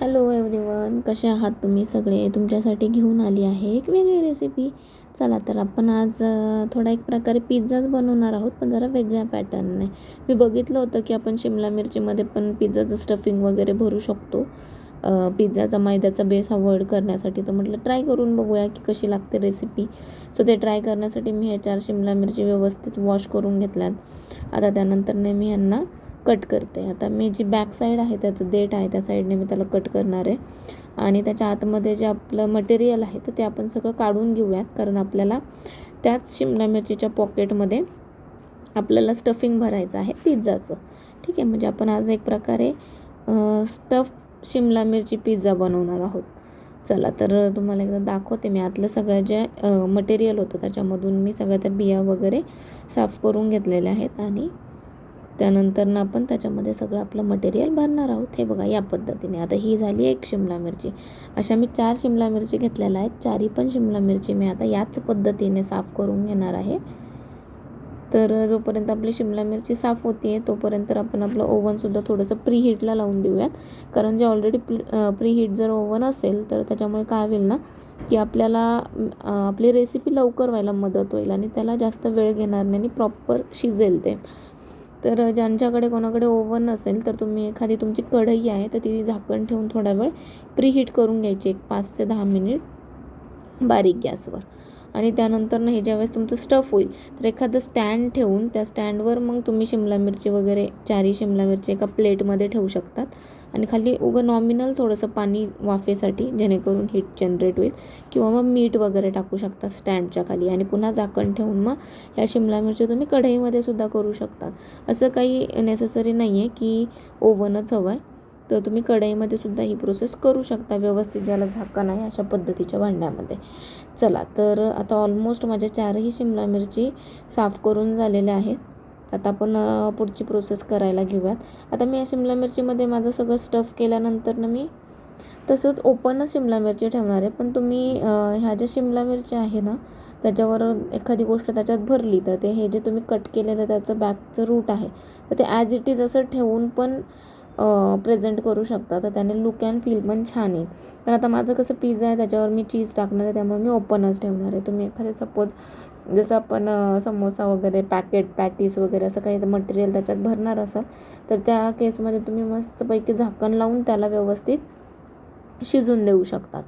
Hello everyone कसे आहात तुम्ही सगळे? तुमच्यासाठी घेऊन आली आहे एक वेगळी रेसिपी चला तर आपण आज थोडा एक प्रकारे पिझ्झाच बनवणार आहोत पण जरा वेगळ्या पॅटर्नने मी बघितलं होतं की आपण शिमला मिरचीमध्ये पण पिझ्झाचं स्टफिंग वगैरे भरू शकतो. पिझ्झाचा मैद्याचा बेस अवॉइड करण्यासाठी. तर म्हटलं ट्राय करून बघूया की कशी लागते रेसिपी सो ते ट्राय करण्यासाठी मी ह्या चार शिमला मिरची व्यवस्थित वॉश करून घेतल्यात. आता त्यानंतरने मी यांना कट करते. आता मी जी बॅक साईड आहे त्याचं देठ आहे त्या साईडने मी त्याला कट करणार आहे. आणि त्याच्या आतमध्ये जे आपलं मटेरियल आहे तर ते आपण सगळं काढून घेऊयात. कारण आपल्याला त्याच शिमला मिरचीच्या पॉकेटमध्ये आपल्याला स्टफिंग भरायचं आहे पिझ्झाचं ठीक आहे? म्हणजे आपण आज एक प्रकारे स्टफ शिमला मिरची पिझ्झा बनवणार आहोत. चला तर तुम्हाला एकदा दाखवते मी. आतलं सगळं जे मटेरियल होतं त्याच्यामधून मी सगळ्या त्या बिया वगैरे साफ करून घेतलेल्या आहेत. आणि त्यानंतर ना आपण त्याच्यामध्ये सगळं आपलं मटेरियल भरणार आहोत. हे बघा या पद्धतीने. आता ही झाली एक शिमला मिरची. अशा मी चार शिमला मिरची घेतलेल्या आहेत. चारही पण शिमला मिरची मी आता याच पद्धतीने साफ करून घेणार आहे. तर जोपर्यंत आपली शिमला मिरची साफ होती आहे तोपर्यंत आपण आपलं ओव्हनसुद्धा थोडंसं प्री हीटला लावून देऊयात. कारण जे ऑलरेडी प्री हीट जर ओव्हन असेल तर त्याच्यामुळे काय होईल ना की आपल्याला आपली रेसिपी लवकर व्हायला मदत होईल आणि त्याला जास्त वेळ घेणार नाही आणि प्रॉपर शिजेल ते. तर ज्यांच्याकडे कोणाकडे ओव्हन असेल तर तुम्ही एखादी तुमची कढई आहे तर ती झाकण ठेवून थोडा वेळ प्रीहीट करून घ्यायची एक पाच ते दहा मिनिट बारीक गॅसवर. आणि त्यानंतर ना हे ज्यावेळेस तुमचं स्टफ होईल तर एखादं स्टँड ठेवून त्या स्टँडवर मग तुम्ही शिमला मिरची वगैरे चारही शिमला मिरची एका प्लेटमध्ये ठेवू शकतात. आणि खाली उगं नॉमिनल थोडंसं पाणी वाफेसाठी जेणेकरून हीट जनरेट होईल. किंवा मग मीठ वगैरे टाकू शकता स्टँडच्या खाली. आणि पुन्हा झाकण ठेवून मग ह्या शिमला मिरची तुम्ही कढईमध्ये सुद्धा करू शकतात असं काही नेसेसरी नाही आहे की ओव्हनच हवं आहे तर तुम्ही कढईमध्ये सुद्धा ही प्रोसेस करू शकता व्यवस्थित ज्याला झाकण आहे अशा पद्धतीच्या भांड्यामध्ये. चला तर आता ऑलमोस्ट माझ्या चारही शिमला मिरची साफ करून झालेल्या आहेत. आता आपण पुढची प्रोसेस करायला घेऊयात. आता मी या शिमला मिरचीमध्ये माझं सगळं स्टफ केल्यानंतर ना मी तसंच ओपनच शिमला मिरची ठेवणार आहे. पण तुम्ही ह्या ज्या शिमला मिरची आहे ना त्याच्यावर एखादी गोष्ट त्याच्यात भरली तर ते हे जे तुम्ही कट केलेलं त्याचं बॅकचं रूट आहे तर ते ॲज इट इज असं ठेवून पण प्रेझेंट करू शकता. तर त्याने लुक अँड फील पण छान येईल पण आता माझं कसं पिझ्झा आहे त्याच्यावर मी चीज टाकणार आहे त्यामुळे मी ओपनच ठेवणार आहे. तुम्ही एखादे सपोज जसं आपण समोसा वगैरे पॅकेट पॅटीस वगैरे असं काही मटेरियल त्याच्यात भरणार असाल तर त्या केसमध्ये तुम्ही मस्तपैकी झाकण लावून त्याला व्यवस्थित शिजून देऊ शकतात.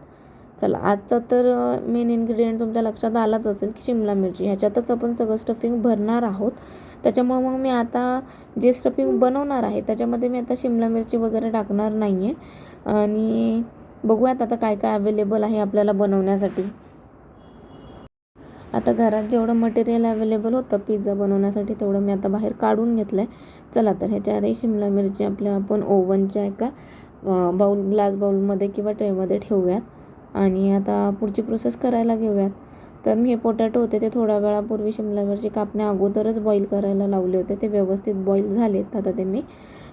चला आजचा तर मेन इन्ग्रेडियंट तुमच्या लक्षात आलाच असेल की शिमला मिरची. ह्याच्यातच आपण सगळं स्टफिंग भरणार आहोत. त्याच्यामुळं मग मी आता जे स्टफिंग बनवणार आहे त्याच्यामध्ये मी आता शिमला मिरची वगैरे टाकणार नाही आहे आणि बघूयात आता काय काय अवेलेबल आहे आपल्याला बनवण्यासाठी. आता घरात जेवढं मटेरियल अवेलेबल होतं पिझ्झा बनवण्यासाठी तेवढं मी आता बाहेर काढून घेतलं आहे चला तर ह्याच्यावरही शिमला मिरची आपल्या आपण ओव्हनच्या एका बाऊल ग्लास बाऊलमध्ये किंवा ट्रेमध्ये ठेवूयात. आणि आता पुढची प्रोसेस करायला घेऊयात. तर मी हे पोटॅटो होते ते थोड्या वेळापूर्वी शिमला मिरची कापण्या अगोदरच बॉईल करायला लावले होते. ते व्यवस्थित बॉईल झालेत. आता ते मी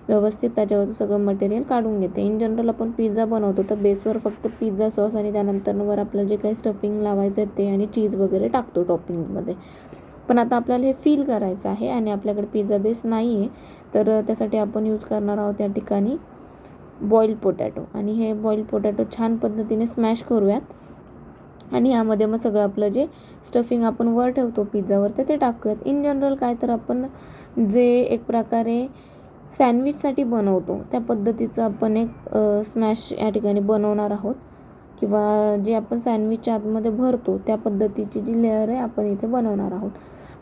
व्यवस्थित त्याच्यावरचं सगळं मटेरियल काढून घेते. इन जनरल आपण पिझ्झा बनवतो तर बेसवर फक्त पिझ्झा सॉस आणि त्यानंतर वर आपल्याला जे काही स्टफिंग लावायचं आहे ते आणि चीज वगैरे टाकतो टॉपिंगमध्ये पण आता आपल्याला हे फील करायचं आहे आणि आपल्याकडे पिझ्झा बेस नाही आहे तर त्यासाठी आपण यूज करणार आहोत त्या ठिकाणी बॉईल पोटॅटो आणि हे बॉईल पोटॅटो छान पद्धतीने स्मॅश करूयात. आणि यामध्ये मग सगळं आपलं जे स्टफिंग आपण वर ठेवतो पिझ्झावर तर ते टाकूयात. इन जनरल काय तर आपण जे एक प्रकारे सँडविचसाठी बनवतो त्या पद्धतीचं आपण एक स्मॅश या ठिकाणी बनवणार आहोत. किंवा जे आपण सँडविचच्या आतमध्ये भरतो त्या पद्धतीची जी लेअर आहे आपण इथे बनवणार आहोत.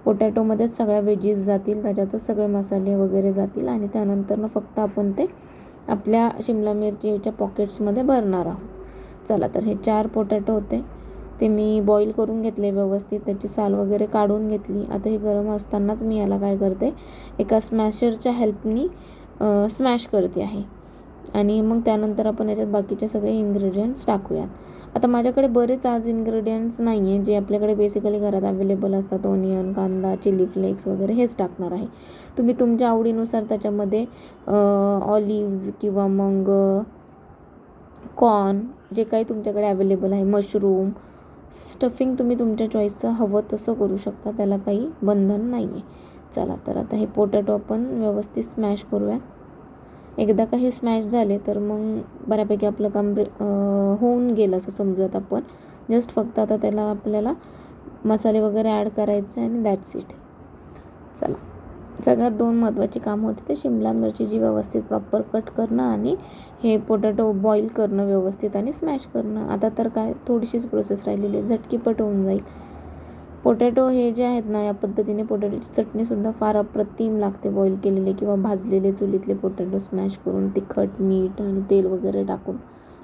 पोटॅटोमध्येच सगळ्या वेजीस जातील त्याच्यातच सगळे मसाले वगैरे जातील आणि त्यानंतरनं फक्त आपण ते आपल्या शिमला मिरचीच्या पॉकेट्समध्ये भरणार आहोत. चला तर हे चार पोटॅटो होते. ते मी बॉईल करून घेतले व्यवस्थित. त्याची साल वगैरे काढून घेतली. आता हे गरम असतानाच मी याला काय करते? एका स्मॅशरच्या हेल्पनी स्मॅश करते आहे. आणि मग त्यानंतर आपण याच्यात बाकीचे सगळे इन्ग्रेडियंट्स टाकूयात. आता माझ्याकडे बरेच आज इन्ग्रेडियंट्स नाही आहे जे आपल्याकडे बेसिकली घरात अवेलेबल असतात. ओनियन कांदा चिली फ्लेक्स वगैरे हेच टाकणार आहे. तुम्ही तुमच्या आवडीनुसार त्याच्यामध्ये ऑलिव्ज किंवा मग कॉर्न जे काही तुमच्याकडे अवेलेबल आहे मशरूम स्टफिंग तुम्ही तुमच्या चॉईसचं हवं तसं करू शकता. त्याला काही बंधन नाही आहे चला तर आता हे पोटॅटो आपण व्यवस्थित स्मॅश करूयात. एकदा का हे स्मॅश झाले तर मग बऱ्यापैकी आपलं काम रे- होऊन गेलं असं समजूयात आपण. जस्ट फक्त आता त्याला आपल्याला मसाले वगैरे ॲड करायचे आणि दॅट्स इट चला. सगळ्यात दोन महत्त्वाची कामं होती ते शिमला मिरची जी व्यवस्थित प्रॉपर कट करणं आणि हे पोटॅटो बॉईल करणं व्यवस्थित आणि स्मॅश करणं. आता तर काय थोडीशीच प्रोसेस राहिलेली आहे. झटकीपट होऊन जाईल. पोटॅटो हे जे आहेत ना या पद्धतीने पोटॅटोची चटणीसुद्धा फार अप्रतिम लागते. बॉईल केलेले किंवा भाजलेले चुलीतले पोटॅटो स्मॅश करून तिखट मीठ आणि तेल वगैरे टाकून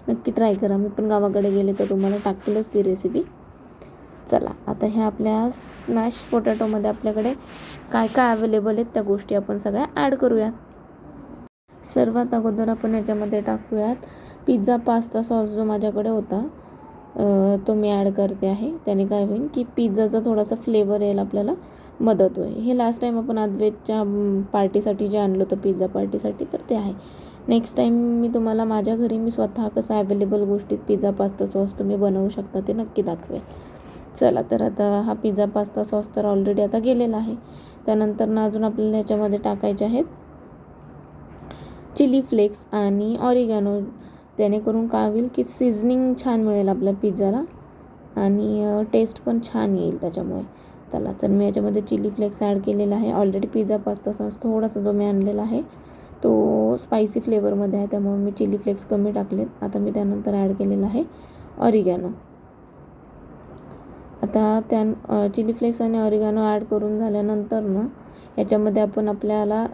नक्की ट्राय करा. मी पण गावाकडे गेले तर तुम्हाला टाकतीलच ती रेसिपी चला आता ह्या आपल्या स्मॅश पोटॅटोमध्ये आपल्याकडे काय काय अवेलेबल आहेत त्या गोष्टी आपण सगळ्या ॲड करूयात. सर्वात अगोदर आपण याच्यामध्ये टाकूयात पिझ्झा पास्ता सॉस जो माझ्याकडे होता. तो मी ॲड करते आहे. त्याने काय होईल की पिझ्झाचा थोडासा फ्लेवर यायला आपल्याला मदत होईल. हे लास्ट टाईम आपण अद्वैतच्या पार्टीसाठी जे आणलं होतं पिझ्झा पार्टीसाठी तर ते आहे. नेक्स्ट टाईम मी तुम्हाला माझ्या घरी मी स्वतः कसं अवेलेबल गोष्टीत पिझ्झा पास्ता सॉस तुम्ही बनवू शकता ते नक्की दाखवेल. चला तर आता हा पिझ्झा पास्ता सॉस तर ऑलरेडी आता गेलेला आहे. त्यानंतर ना अजून आपल्याला ह्याच्यामध्ये टाकायचे आहेत चिली फ्लेक्स आणि ऑरिगॅनो जेणेकरून काय होईल की सिझनिंग छान मिळेल आपल्या पिझ्झाला आणि टेस्ट पण छान येईल त्याच्यामुळे. त्याला तर मी याच्यामध्ये चिली फ्लेक्स ॲड केलेला आहे. ऑलरेडी पिझ्झा पास्ता सॉस थोडासा जो मी आणलेला आहे तो स्पायसी फ्लेवरमध्ये आहे. त्यामुळे मी चिली फ्लेक्स कमी टाकलेत. आता मी त्यानंतर ॲड केलेला आहे ऑरिगॅनो आता त्या चिली फ्लेक्स आणि ऑरिगॅनो ॲड करून झाल्यानंतर ना याच्यामध्ये आपण आपल्याला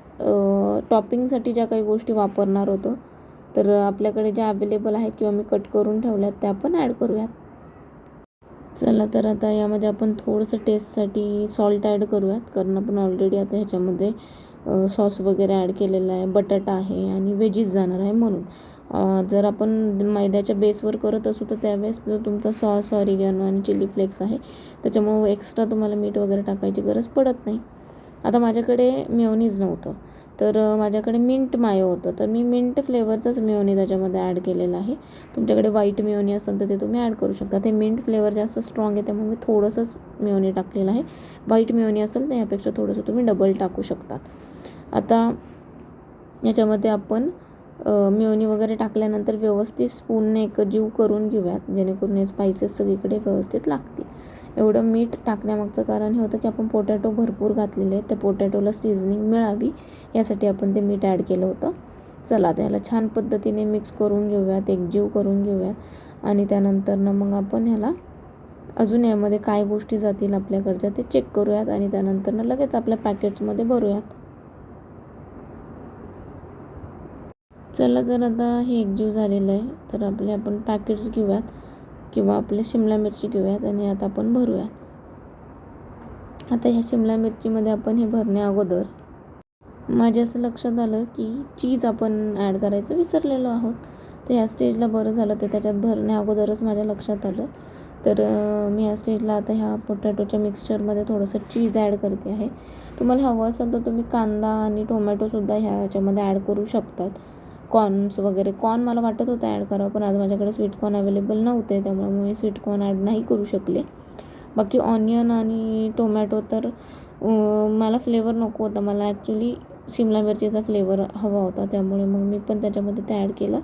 टॉपिंगसाठी ज्या काही गोष्टी वापरणार होतो तर आपल्याकडे ज्या अवेलेबल आहेत किंवा मी कट करून ठेवल्यात त्या पण ॲड करूयात. चला तर आता यामध्ये आपण थोडंसं टेस्टसाठी सॉल्ट ॲड करूयात कारण आपण ऑलरेडी आता ह्याच्यामध्ये सॉस वगैरे ॲड केलेला आहे बटाटा आहे आणि व्हेजीस जाणार आहे म्हणून. जर आपण मैद्याच्या बेसवर करत असू तर त्यावेळेस जो तुमचा सॉस ऑरिगॅनो आणि चिली फ्लेक्स आहे. त्याच्यामुळं एक्स्ट्रा तुम्हाला मीठ वगैरे टाकायची गरज पडत नाही. आता माझ्याकडे मेवनीज नव्हतं. तर माझ्याकडे मिंट मायो होतं. तर मी मिंट फ्लेवरचंच मेयोनी त्याच्यामध्ये ॲड केलेलं आहे. तुमच्याकडे व्हाईट मेयोनी असेल तर ते तुम्ही ॲड करू शकता. ते मिंट फ्लेवर जास्त स्ट्रॉंग आहे त्यामुळे मी थोडंसंच मेयोनी टाकलेलं आहे. व्हाईट मेयोनी असेल तर यापेक्षा थोडंसं तुम्ही डबल टाकू शकतात. आता याच्यामध्ये आपण मेयोनी वगैरे टाकल्यानंतर व्यवस्थित स्पूनने एकजीव करून घेऊयात. जेणेकरून हे स्पायसेस सगळीकडे व्यवस्थित लागतील. एवढं मीठ टाकण्यामागचं कारण हे होतं की आपण पोटॅटो भरपूर घातलेले आहेत. त्या पोटॅटोला सीझनिंग मिळावी यासाठी आपण ते मीठ ॲड केलं होतं. चला त्याला छान पद्धतीने मिक्स करून घेऊयात एकजीव करून घेऊयात. आणि त्यानंतरनं मग आपण ह्याला अजून यामध्ये काय गोष्टी जातील आपल्याकडच्या ते चेक करूयात आणि त्यानंतरनं लगेच आपल्या पॅकेट्समध्ये भरूयात. चला तर आता हे एकजीव झालेलं आहे. तर आपले आपण पॅकेट्स घेऊयात. किंवा आपले शिमला मिरची घेऊयात आणि आता आपण भरूयात. आता ह्या शिमला मिरचीमध्ये आपण हे भरण्या अगोदर माझ्या असं लक्षात आलं की चीज आपण ॲड करायचं विसरलेलो आहोत. तर ह्या स्टेजला बरं झालं ते त्याच्यात भरण्या अगोदरच माझ्या लक्षात आलं. तर मी ह्या स्टेजला आता ह्या पोटॅटोच्या मिक्सचरमध्ये थोडंसं चीज ॲड करते आहे. तुम्हाला हवं असेल तर तुम्ही कांदा आणि टोमॅटोसुद्धा ह्या ह्याच्यामध्ये ॲड करू शकतात. कॉर्न्स वगैरे. कॉर्न मला वाटत होतं ॲड करावं पण आज माझ्याकडे स्वीट कॉर्न अवेलेबल नव्हते त्यामुळे मी स्वीट कॉर्न ॲड नाही करू शकले. बाकी ऑनियन आणि टोमॅटो तर मला फ्लेवर नको होता. मला ॲक्च्युली शिमला मिरचीचा फ्लेवर हवा होता त्यामुळे मग मी पण त्याच्यामध्ये ते ॲड केलं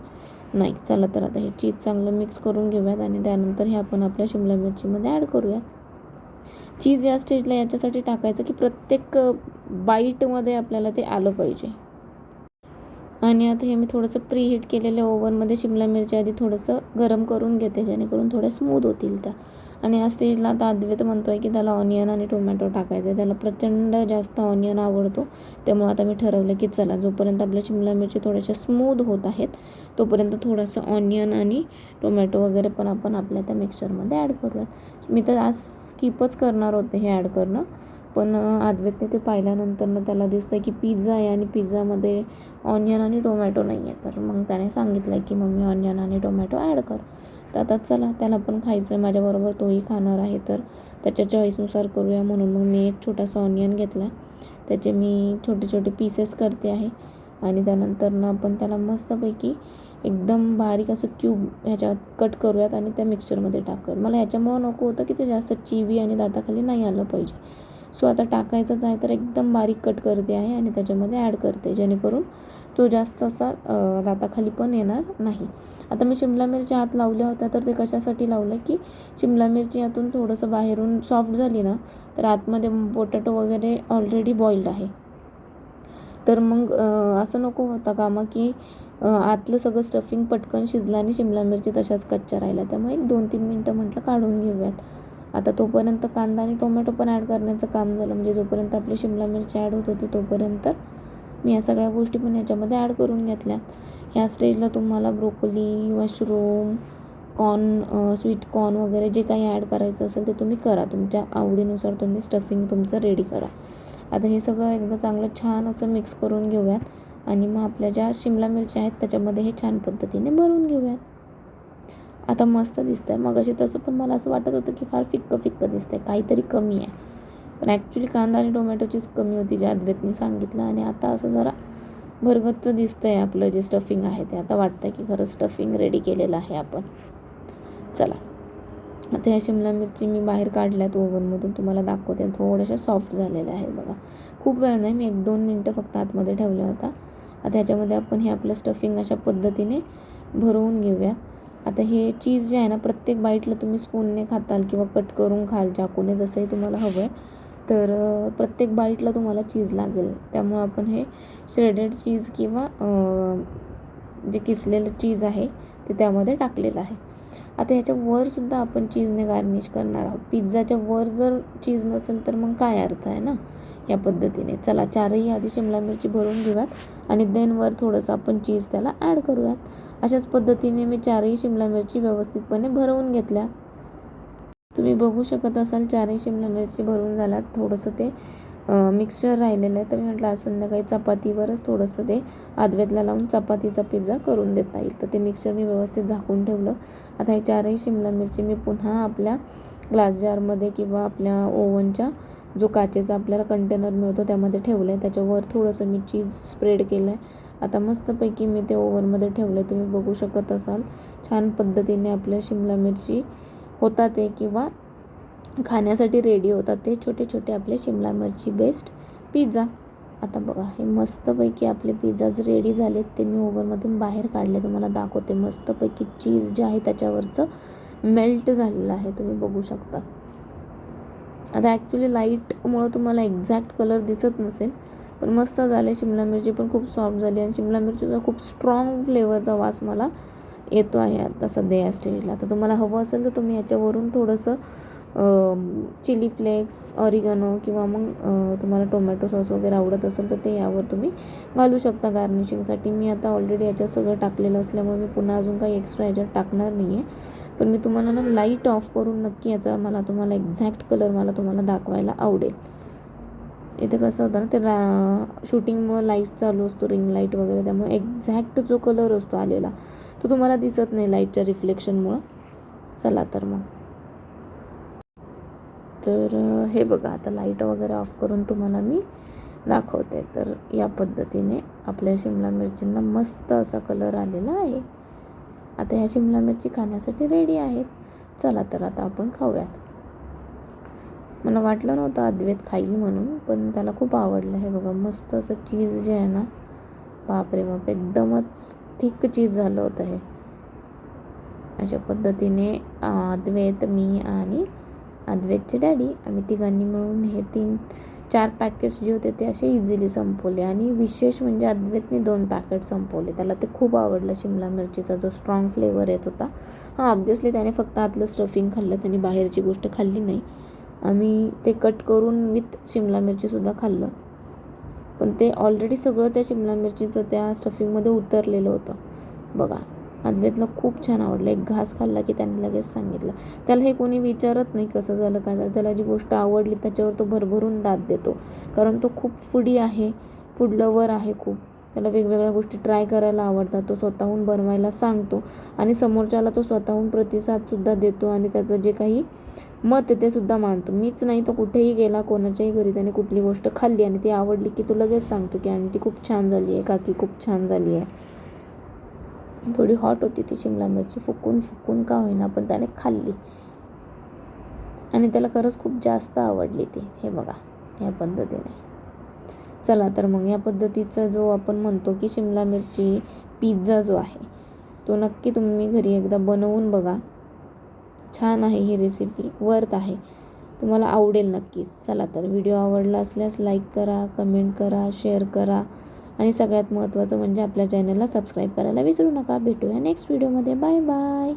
नाही. चला तर आता हे चीज चांगलं मिक्स करून घेऊयात आणि त्यानंतर हे आपण आपल्या शिमला मिरचीमध्ये ॲड करूयात. चीज या स्टेजला याच्यासाठी टाकायचं की प्रत्येक बाईटमध्ये आपल्याला ते आलं पाहिजे. आणि आता हे मी थोडंसं प्रीहीट केलेल्या ओव्हनमध्ये शिमला मिरची आधी थोडंसं गरम करून घेते जेणेकरून थोड्या स्मूथ होतील त्या. आणि या स्टेजला आता अद्वैत म्हणतो आहे की त्याला ऑनियन आणि टोमॅटो टाकायचं आहे त्याला प्रचंड जास्त ऑनियन आवडतो. त्यामुळे आता मी ठरवलं की चला जोपर्यंत आपल्या शिमला मिरची थोड्याशा स्मूथ होत आहेत तोपर्यंत थोडंसं ऑनियन आणि टोमॅटो वगैरे पण आपण आपल्या त्या मिक्सचरमध्ये ॲड करूयात. मी तर आज स्किपच करणार होते हे ॲड करणं. पण अद्वैतने ते पाहिल्यानंतरनं त्याला दिसतं की पिझ्झा आहे आणि पिझ्झामध्ये ऑनियन आणि टोमॅटो नाही आहे. तर मग त्याने सांगितलं आहे की मम्मी ऑनियन आणि टोमॅटो ॲड कर. तर आता चला त्याला पण खायचं आहे माझ्याबरोबर तोही खाणार आहे. तर त्याच्या चॉईसनुसार करूया म्हणून मग मी एक छोटासा ऑनियन घेतला त्याचे मी छोटे छोटे पीसेस करते आहे. आणि त्यानंतरनं आपण त्याला मस्तपैकी एकदम बारीक असं क्यूब ह्याच्यात कट करूयात आणि त्या मिक्सचरमध्ये टाकूयात. मला ह्याच्यामुळं नको होतं की ते जास्त चिवी आणि दाताखाली नाही आलं पाहिजे. सो आता टाकायचाच आहे तर एकदम बारीक कट करते आहे आणि त्याच्यामध्ये ॲड करते जेणेकरून तो जास्त असा दाताखाली पण येणार नाही. आता मी शिमला मिरची आत लावल्या होत्या तर ते कशासाठी लावलं की शिमला मिरची यातून थोडंसं बाहेरून सॉफ्ट झाली ना तर आतमध्ये पोटॅटो वगैरे ऑलरेडी बॉईल्ड आहे. तर मग असं नको होता कामा की आतलं सगळं स्टफिंग पटकन शिजलं आणि शिमला मिरची तशाच कच्च्या राहिल्या. त्यामुळे एक दोन तीन मिनटं म्हटलं काढून घेऊयात. आता तोपर्यंत कांदा आणि टोमॅटो पण ॲड करण्याचं काम झालं. म्हणजे जोपर्यंत आपली शिमला मिरची ॲड होत होती तोपर्यंत मी या सगळ्या गोष्टी पण याच्यामध्ये ॲड करून घेतल्या. ह्या स्टेजला तुम्हाला broccoli mushroom corn sweet corn वगैरे जे काही ॲड करायचं असेल ते तुम्ही करा. तुमच्या आवडीनुसार तुम्ही स्टफिंग तुमचं रेडी करा. आता हे सगळं एकदा चांगलं छान असं मिक्स करून घेऊयात आणि मग आपल्या ज्या शिमला मिरच्या आहेत त्याच्यामध्ये हे छान पद्धतीने भरून घेऊयात. आता मस्त दिसतंय. मग असे तसं पण मला असं वाटत होतं की फार फिक्कं फिक्कं दिसतंय. काहीतरी कमी आहे. पण ॲक्च्युली कांदा आणि टोमॅटोचीच कमी होती जे अद्वैतनी सांगितलं आणि आता असं जरा भरगच्च आहे आपलं जे स्टफिंग आहे ते. आता वाटतं आहे की खरं स्टफिंग रेडी केलेलं आहे आपण. चला. आता ह्या शिमला मिरची मी बाहेर काढल्यात ओव्हनमधून. तुम्हाला दाखवते. थोड्याशा सॉफ्ट झालेल्या आहेत बघा. खूप वेळ नाही. मी एक दोन मिनटं फक्त आतमध्ये ठेवल्या होता आता ह्याच्यामध्ये आपण हे आपलं स्टफिंग अशा पद्धतीने भरवून घेऊयात. आता हे चीज जे आहे ना प्रत्येक बाईटला तुम्ही स्पूनने खाताल किंवा कट करून खाल चाकूने जसंही तुम्हाला हवं आहे तर प्रत्येक बाईटला तुम्हाला चीज लागेल. त्यामुळं आपण हे श्रेडेड चीज किंवा जे किसलेलं चीज आहे ते त्यामध्ये टाकलेलं आहे. आता ह्याच्या वर सुद्धा आपण चीजने गार्निश करणार आहोत. पिझ्झाच्या वर जर चीज नसेल तर मग काय अर्थ आहे ना? या पद्धतीने. चला चारही आधी शिमला मिरची भरून घेऊयात आणि देन वर थोडंसं आपण चीज त्याला ॲड करूयात. अशाच पद्धतीने मी चारही शिमला मिरची व्यवस्थितपणे भरवून घेतल्या. तुम्ही बघू शकत असाल चारही शिमला मिरची भरून झाल्यात थोडंसं ते मिक्सचर राहिलेलं आहे. तर मी म्हटलं आज संध्याकाळी चपातीवरच थोडंसं ते आदवेतला लावून चपातीचा पिझ्झा करून देता येईल. तर ते मिक्सचर मी व्यवस्थित झाकून ठेवलं. आता हे चारही शिमला मिरची मी पुन्हा आपल्या ग्लास जारमध्ये किंवा आपल्या ओव्हनच्या जो काचेचा आपल्याला कंटेनर मिळतो त्यामध्ये ठेवलं आहे त्याच्यावर थोडंसं मी चीज स्प्रेड केलं आहे आता मस्तपैकी मी ते ओव्हनमध्ये ठेवलं आहे तुम्ही बघू शकत असाल. छान पद्धतीने आपल्या शिमला मिरची होतात ते किंवा खाण्यासाठी रेडी होतात ते छोटे छोटे आपले शिमला मिरची बेस्ट पिझ्झा आता बघा हे मस्तपैकी आपले पिझ्झाज रेडी झालेत. ते मी ओव्हनमधून बाहेर काढले. तुम्हाला दाखवते. मस्तपैकी चीज जे आहे त्याच्यावरचं मेल्ट झालेलं आहे. तुम्ही बघू शकता. आता ॲक्च्युली लाईटमुळं तुम्हाला एक्झॅक्ट कलर दिसत नसेल पण मस्त झाले शिमला मिरची पण खूप सॉफ्ट झाली आणि शिमला मिरचीचा खूप स्ट्रॉंग फ्लेवरचा वास मला येतो आहे आता सध्या या स्टेजला तर तुम्हाला हवं असेल तर तुम्ही याच्यावरून थोडंसं चिली फ्लेक्स ऑरिगनो किंवा मग तुम्हाला टोमॅटो सॉस वगैरे आवडत असेल तर ते यावर तुम्ही घालू शकता गार्निशिंगसाठी मी आता ऑलरेडी याच्यात सगळं टाकलेलं असल्यामुळे मी पुन्हा अजून काही एक्स्ट्रा याच्यात टाकणार नाही आहे पण मी तुम्हाला ना लाइट ऑफ करून नक्की याचा मला तुम्हाला एक्झॅक्ट कलर मला तुम्हाला दाखवायला आवडेल. इथे कसं होतं ना ते रा शूटिंगमुळं लाइट चालू असतो रिंग लाइट वगैरे त्यामुळे एक्झॅक्ट जो कलर असतो आलेला तो तुम्हाला दिसत नाही लाईटच्या रिफ्लेक्शनमुळं चला तर मग. तर हे बघा आता लाइट वगैरे ऑफ करून तुम्हाला मी दाखवते. तर या पद्धतीने आपल्या शिमला मिरचींना मस्त असा कलर आलेला आहे. आता ह्या शिमला मिरची खाण्यासाठी रेडी आहेत. चला तर आता आपण खाऊयात. मला वाटलं नव्हतं अद्वैत खाईल म्हणून पण त्याला खूप आवडलं. हे बघा मस्त असं चीज जे आहे ना बापरे बाप एकदमच थिक चीज झालं होतं हे. अशा पद्धतीने अद्वैत मी आणि अद्वैतचे डॅडी आम्ही तिघांनी मिळून हे तीन चार पॅकेट्स जे होते ते असे इझिली संपवले. आणि विशेष म्हणजे अद्वैतने दोन पॅकेट संपवले. त्याला ते खूप आवडलं शिमला मिरचीचा जो स्ट्रॉंग फ्लेवर येत होता. हां ऑब्वियसली त्याने फक्त आतलं स्टफिंग खाल्लं त्याने बाहेरची गोष्ट खाल्ली नाही. आम्ही ते कट करून विथ शिमला मिरचीसुद्धा खाल्लं. पण ते ऑलरेडी सगळं त्या शिमला मिरचीचं त्या स्टफिंगमध्ये उतरलेलं होतं. बघा अद्वैतला खूप छान आवडलं. एक घास खाल्ला की त्याने लगेच सांगितलं. त्याला हे कोणी विचारत नाही कसं झालं काय झालं. त्याला जी गोष्ट आवडली त्याच्यावर तो भरभरून दाद देतो. कारण तो खूप फुडी आहे फूड लवर आहे खूप. त्याला वेगवेगळ्या गोष्टी ट्राय करायला आवडतात. तो स्वतःहून बनवायला सांगतो आणि समोरच्याला तो स्वतःहून प्रतिसादसुद्धा देतो आणि त्याचं जे काही मत आहे ते सुद्धा मांडतो. मीच नाही तो कुठेही गेला कोणाच्याही घरी त्याने कुठली गोष्ट खाल्ली आणि ती आवडली की तो लगेच सांगतो की आंटी खूप छान झाली आहे काकी खूप छान झाली आहे. थोडी हॉट होती ती शिमला मिरची. फुकून फुकून का होईना पण त्याने खाल्ली. आणि त्याला खरंच खूप जास्त आवडली ती. हे बघा ह्या पद्धतीने. चला तर मग या पद्धतीचा जो आपण म्हणतो की शिमला मिरची पिझ्झा जो आहे तो नक्की तुम्ही घरी एकदा बनवून बघा. छान आहे ही रेसिपी वर्थ आहे. तुम्हाला आवडेल नक्कीच. चला तर व्हिडिओ आवडला असल्यास लाईक करा कमेंट करा शेअर करा. आणि सगळ्यात महत्त्वाचं म्हणजे आपल्या चॅनलला सबस्क्राईब करायला विसरू नका. भेटूया नेक्स्ट व्हिडिओमध्ये बाय बाय